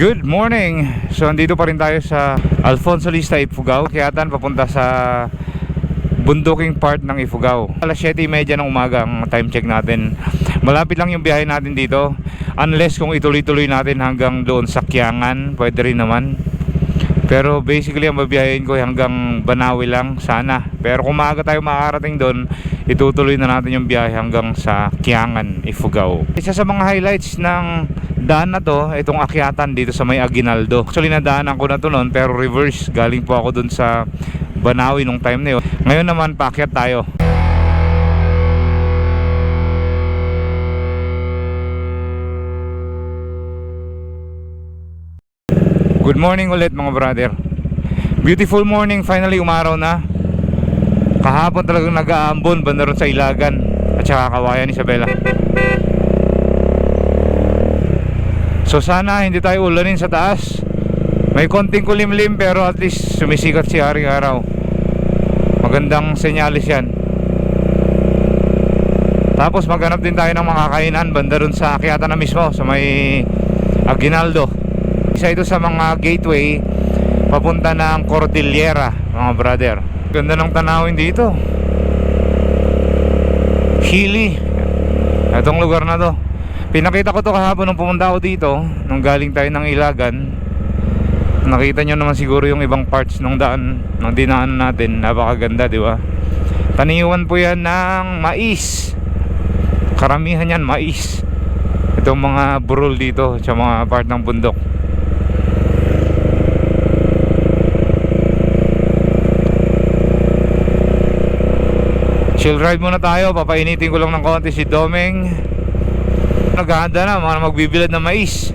Good morning! So, andito pa rin tayo sa Alfonso Lista, Ifugao. Kiyatan papunta sa bunduking part ng Ifugao. Alas 7.30 ng umaga ang time check natin. Malapit lang yung biyahe natin dito. Unless kung ituloy-tuloy natin hanggang doon sa Kiangan, pwede rin naman. Pero basically ang babiyahin ko ay hanggang Banawi lang sana. Pero kung maaga tayo makakarating doon, itutuloy na natin yung biyahe hanggang sa Kiangan, Ifugao. Isa sa mga highlights ng daan na to, itong akyatan dito sa may Aguinaldo. Actually nadaanan ko na to noon pero reverse. Galing po ako doon sa Banawi nung time na yun. Ngayon naman paakyat tayo. Good morning ulit mga brother. Beautiful morning, finally umaraw na. Kahapon talagang nag-aambon banda ron sa Ilagan at saka Kawayan Isabela. So sana hindi tayo ulanin sa taas. May konting kulimlim pero at least sumisikat si Haring Araw. Magandang senyalis yan. Tapos maghanap din tayo ng mga kainan banda ron sa Akyata na mismo sa may Aguinaldo. Isa ito sa mga gateway papunta ng Cordillera mga brother. Ganda ng tanawin dito. Hilly. Itong lugar na to. Pinakita ko to kahapon nung pumunta ako dito nung galing tayo ng Ilagan. Nakita nyo naman siguro yung ibang parts ng daan ng dinaan natin. Napakaganda, di ba? Taniwan po yan ng mais. Karamihan yan mais. Itong mga burol dito sa mga part ng bundok. Chill ride muna tayo. Papainitin ko lang ng konti si Domeng. Naghahanda na mga magbibilad ng mais.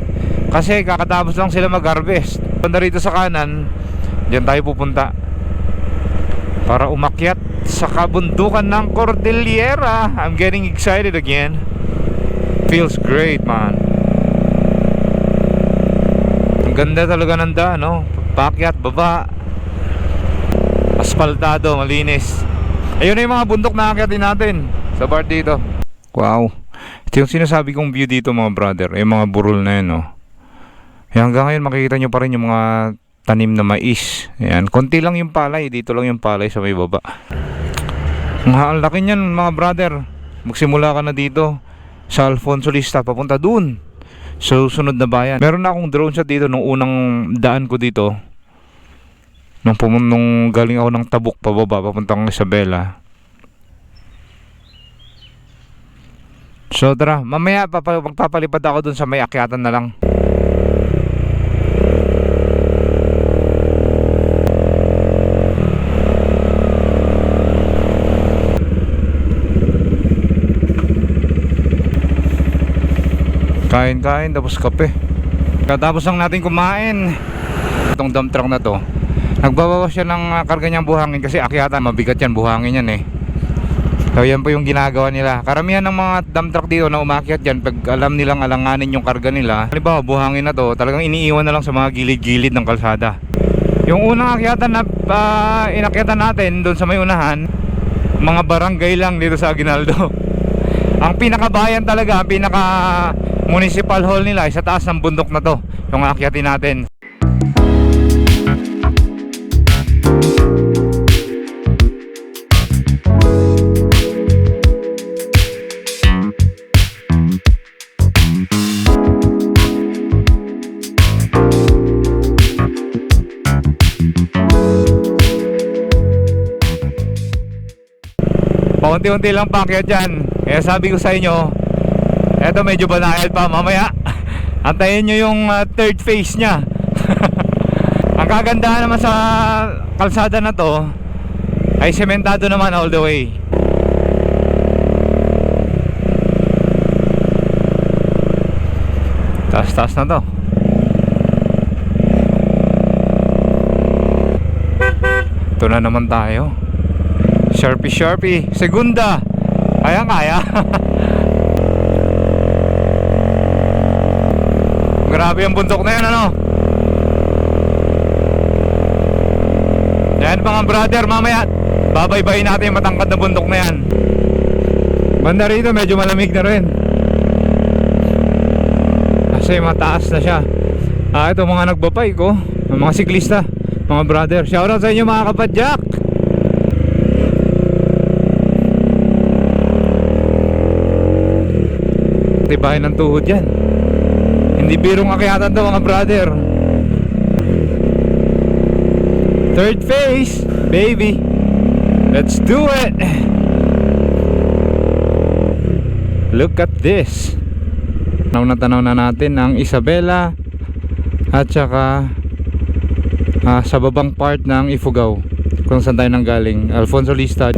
Kasi kakatapos lang sila mag-harvest. Punta rito sa kanan, diyan tayo pupunta. Para umakyat sa kabundukan ng Cordillera. I'm getting excited again. Feels great, man. Ang ganda talaga ng daan, no? Pakyat, baba. Aspaltado, malinis. Ayun na yung mga bundok na akyatin natin sa part dito. Wow. Ito yung sinasabi kong view dito mga brother. Yung mga burol na yun, no? Eh, hanggang ngayon makikita nyo pa rin yung mga tanim na mais. Ayan. Konti lang yung palay. Dito lang yung palay sa may baba. Ang laki niyan mga brother. Magsimula ka na dito sa Alfonso Lista. Papunta dun. Sa susunod na bayan. Meron na akong drone shot dito nung unang daan ko dito. Nung, pumun nung galing ako ng Tabuk pababa papuntang Isabela. So tara, mamaya papa, magpapalipad ako dun sa may akyatan na lang. Kain-kain tapos kape. Katapos lang natin kumain. Itong dump truck na to. Nagbabawas siya ng uh, karga niyang buhangin kasi akyatan mabigat yan buhangin yan eh. So yan po yung ginagawa nila. Karamihan ng mga dump truck dito na umakyat yan pag alam nilang alanganin yung karga nila. Halimbawa buhangin na to talagang iniiwan na lang sa mga gilid-gilid ng kalsada. Yung unang akyatan na uh, inakyatan natin doon sa may unahan, mga barangay lang dito sa Aguinaldo. ang pinakabayan talaga, ang pinaka municipal hall nila sa taas ng bundok na to, yung akyatin natin. Paunti-unti lang paakyat dyan. Kaya sabi ko sa inyo, eto medyo banayad pa mamaya. Antayin nyo yung uh, third phase nya. Ang kagandahan naman sa kalsada na to ay sementado naman all the way. Taas-taas na to. Ito na naman tayo. Sharpie Sharpie. Segunda. Kaya kaya Grabe ang bundok na yan ano? Yan mga brother mamaya Babaybayin natin yung matangkad na bundok na yan. Banda rito medyo malamig na rin. Kasi mataas na siya. Ah, ito mga nagbabike oh. Mga siklista, mga brother. Shoutout sa inyo mga kapadyak. Tibahin ng tuhod yan. Hindi birong akyatan to mga brother. Third phase, baby. Let's do it. Look at this. Tanaw na tanaw na natin ang Isabela at saka ah, sa babang part ng Ifugao kung saan tayo nanggaling. Alfonso Lista.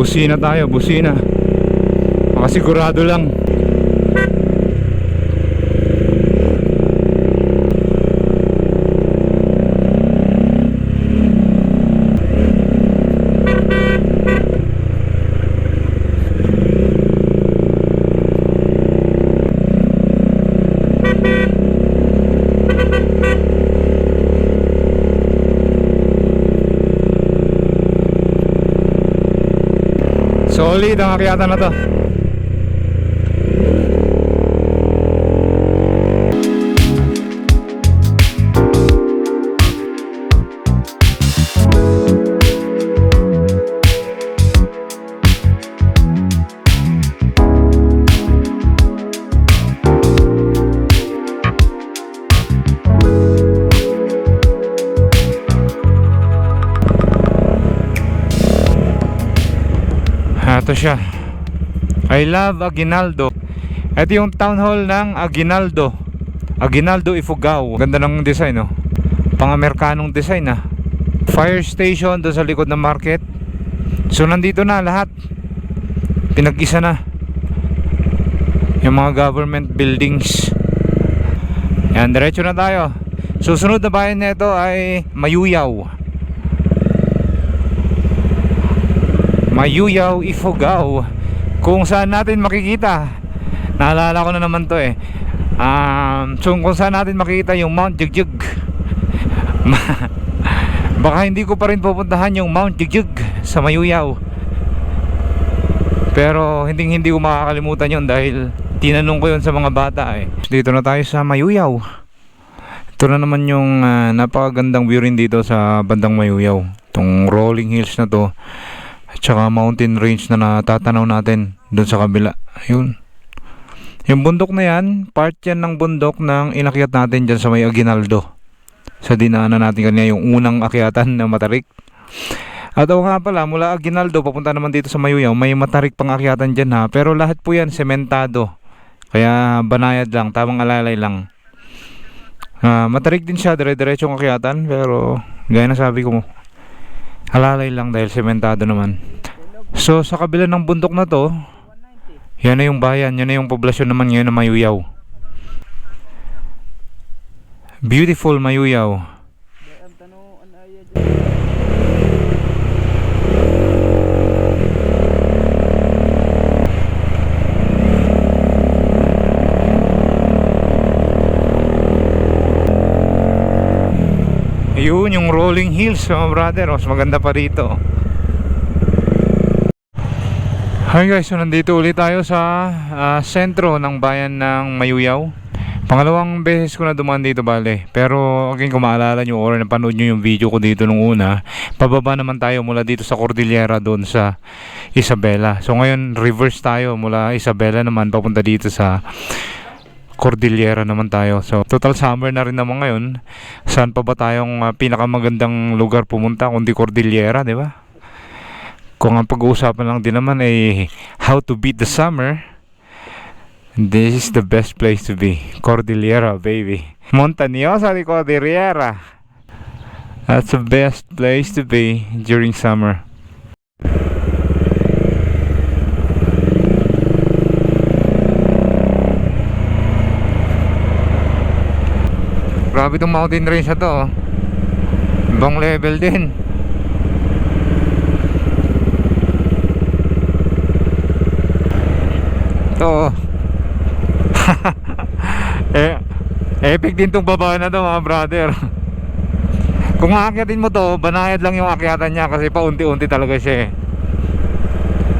Busina tayo, busina. Makasigurado lang. Solid ang akyatan na to. Ito siya. I love Aguinaldo. Ito yung town hall ng Aguinaldo. Aguinaldo Ifugao. Ganda ng design, no? Pang-Amerikanong design, ah. Fire station doon sa likod ng market. So, nandito na lahat. Pinag-isa na. Yung mga government buildings. Yan, diretso na tayo. Susunod na bayan nito ay Mayuyaw. Mayuyaw, Ifugao. Kung saan natin makikita naalala ko na naman to eh. Um, so kung saan natin makikita yung Mount Jugjug baka hindi ko pa rin pupuntahan yung Mount Jugjug sa Mayuyaw. Pero hindi hindi ko makakalimutan yun dahil tinanong ko yun sa mga bata eh. Dito na tayo sa Mayuyaw. Ito na naman yung ah, napakagandang view rin dito sa bandang Mayuyaw. Itong rolling hills na to at saka mountain range na natatanaw natin doon sa kabila. Yun. Yung bundok na yan, part yan ng bundok ng inakyat natin dyan sa may Aguinaldo. Sa dinaanan natin kanina yung unang akyatan na matarik. At ako nga pala, mula Aguinaldo, papunta naman dito sa Mayuyaw, may matarik pang akyatan dyan ha. Pero lahat po yan, sementado. Kaya banayad lang, tamang alalay lang. Ah, matarik din siya, dire-diretsong akyatan. Pero, gaya na sabi ko halalay lang dahil sementado naman. So sa kabila ng bundok na to, yan na yung bayan, yan na yung poblasyon naman ngayon na Mayuyaw. Beautiful Mayuyaw. Yun, yung rolling hills mga brother, mas maganda pa rito. Hi guys, so nandito ulit tayo sa ah, sentro ng bayan ng Mayuyaw. Pangalawang beses ko na dumaan dito bale. Pero again kung maalala nyo or napanood nyo yung video ko dito nung una, pababa naman tayo mula dito sa Cordillera doon sa Isabela. So ngayon reverse tayo mula Isabela naman papunta dito sa Cordillera naman tayo. So, total summer na rin naman ngayon. Saan pa ba tayong ah, pinakamagandang lugar pumunta kundi Cordillera, di ba? Kung ang pag-uusapan lang din naman ay how to beat the summer, this is the best place to be. Cordillera, baby. Montañosa de Cordillera. That's the best place to be during summer. Grabe itong mountain range na to oh. Ibang level din Ito oh. eh, Epic din tong baba na to mga brother Kung aakyatin mo to, banayad lang yung akyatan niya kasi paunti-unti talaga siya eh.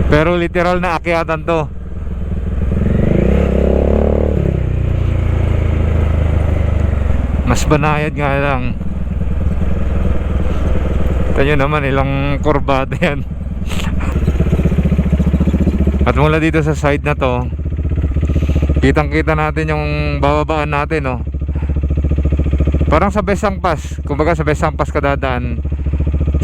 Pero literal na akyatan to. Mas banayad nga lang. Kita nyo naman ilang kurbada yan. At mula dito sa side na to, kitang kita natin yung bababaan natin no. Parang sa Besang Pass, kumbaga sa Besang Pass ka dadaan,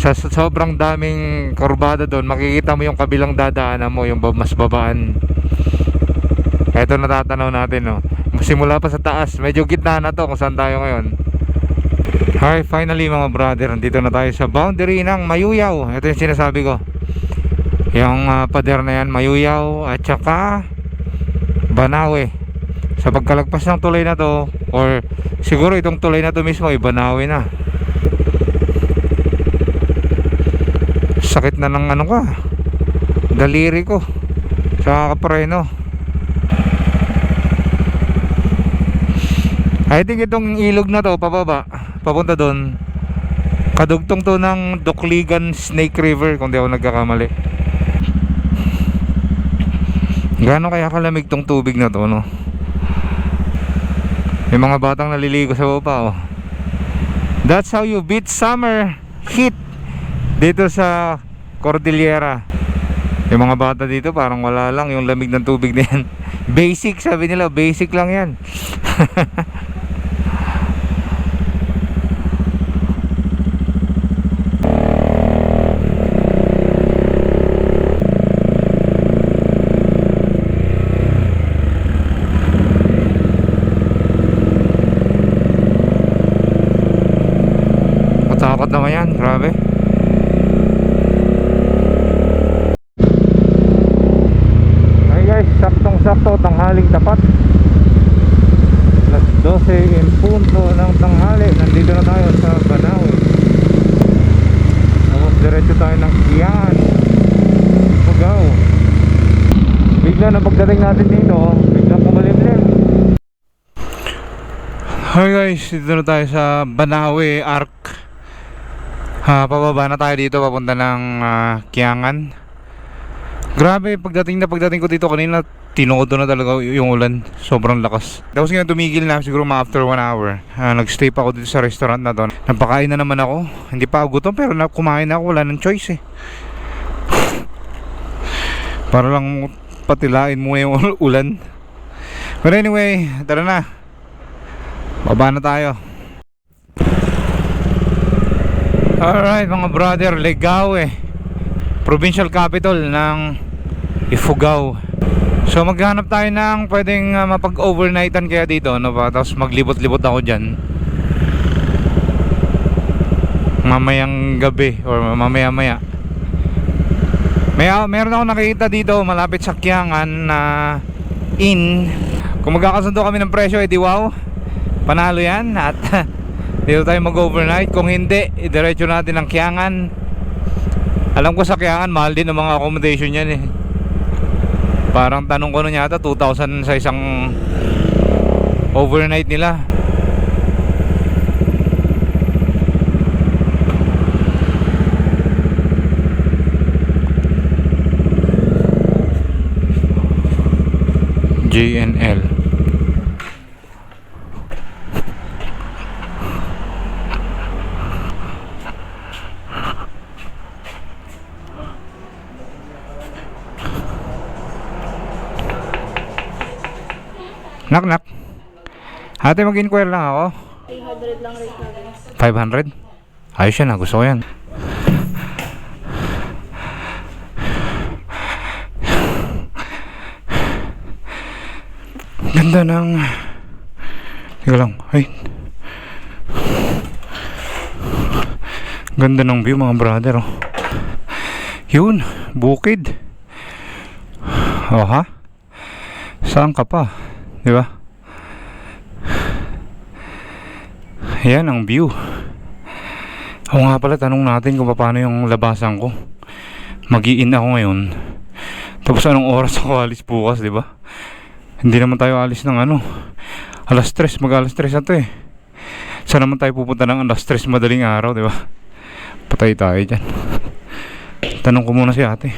sa sobrang daming kurbada doon, makikita mo yung kabilang dadaanan mo, yung mas babaan. Ito natatanaw natin no. Simula pa sa taas, medyo gitna na to kung saan tayo ngayon. Hi, finally mga brother, nandito na tayo sa boundary ng Mayuyaw. Ito yung sinasabi ko. Yung ah, pader na yan, Mayuyaw at saka Banawe. Sa pagkalagpas ng tulay na to, or siguro itong tulay na to mismo, ay Banawe na. Sakit na ng ano ka, daliri ko sa kapreno. I think itong ilog na to pababa papunta doon kadugtong to ng Dokligan Snake River kung di ako nagkakamali. Gaano kaya kalamig tong tubig na to no? May mga batang naliligo sa baba oh. That's how you beat summer heat dito sa Cordillera. Yung mga bata dito parang wala lang yung lamig ng tubig na yan. Basic sabi nila basic lang yan Matakot naman yan, grabe. Hi guys, saktong sakto, tanghaling tapat. Alas 12 in punto ng tanghali. Nandito na tayo sa Banawe. Tapos diretso tayo ng Kiyan. Pugaw. Bigla na pagdating natin dito, biglang kumalimlim. Hi guys, dito na tayo sa Banawe Arc. Ha, pababa na tayo dito papunta ng ah, Kiangan. Grabe, pagdating na pagdating ko dito kanina, tinodo na talaga yung ulan. Sobrang lakas. Tapos ngayon tumigil na siguro mga after one hour. Ah, nagstay pa ako dito sa restaurant na doon. Napakain na naman ako. Hindi pa ako gutom pero na, kumain na ako. Wala nang choice eh. Para lang patilain mo yung ul- ulan. But anyway, tara na. Baba na tayo. Alright mga brother, Legao eh. Provincial capital ng Ifugao. So maghanap tayo ng pwedeng uh, mapag-overnightan kaya dito, no ba? Tapos maglibot-libot ako diyan. Mamayang gabi or mamaya-maya. May ah, meron ako nakikita dito malapit sa Kiangan na inn. Kung magkakasundo kami ng presyo, edi wow. Panalo 'yan at dito tayo mag-overnight. Kung hindi, idiretso natin ng Kiangan. Alam ko sa Kiangan, mahal din ang mga accommodation yan eh. Parang tanong ko nun yata, 2,000 sa isang overnight nila. Knock knock. Ate mag-inquire lang ako. 300 lang rate natin. 500? Ayos yan ah, gusto ko yan. Ganda ng... Teka lang, ay. Ganda ng view mga brother oh. Yun, bukid. Oh ha? Saan ka pa? Di ba? Yan ang view. Oo nga pala, tanong natin kung paano yung labasan ko. Mag-i-in ako ngayon. Tapos anong oras ako alis bukas, di ba? Hindi naman tayo alis ng ano. Alas 3, mag alas 3 na eh. Saan naman tayo pupunta ng alas 3 madaling araw, di ba? Patay tayo dyan. Tanong ko muna si ate.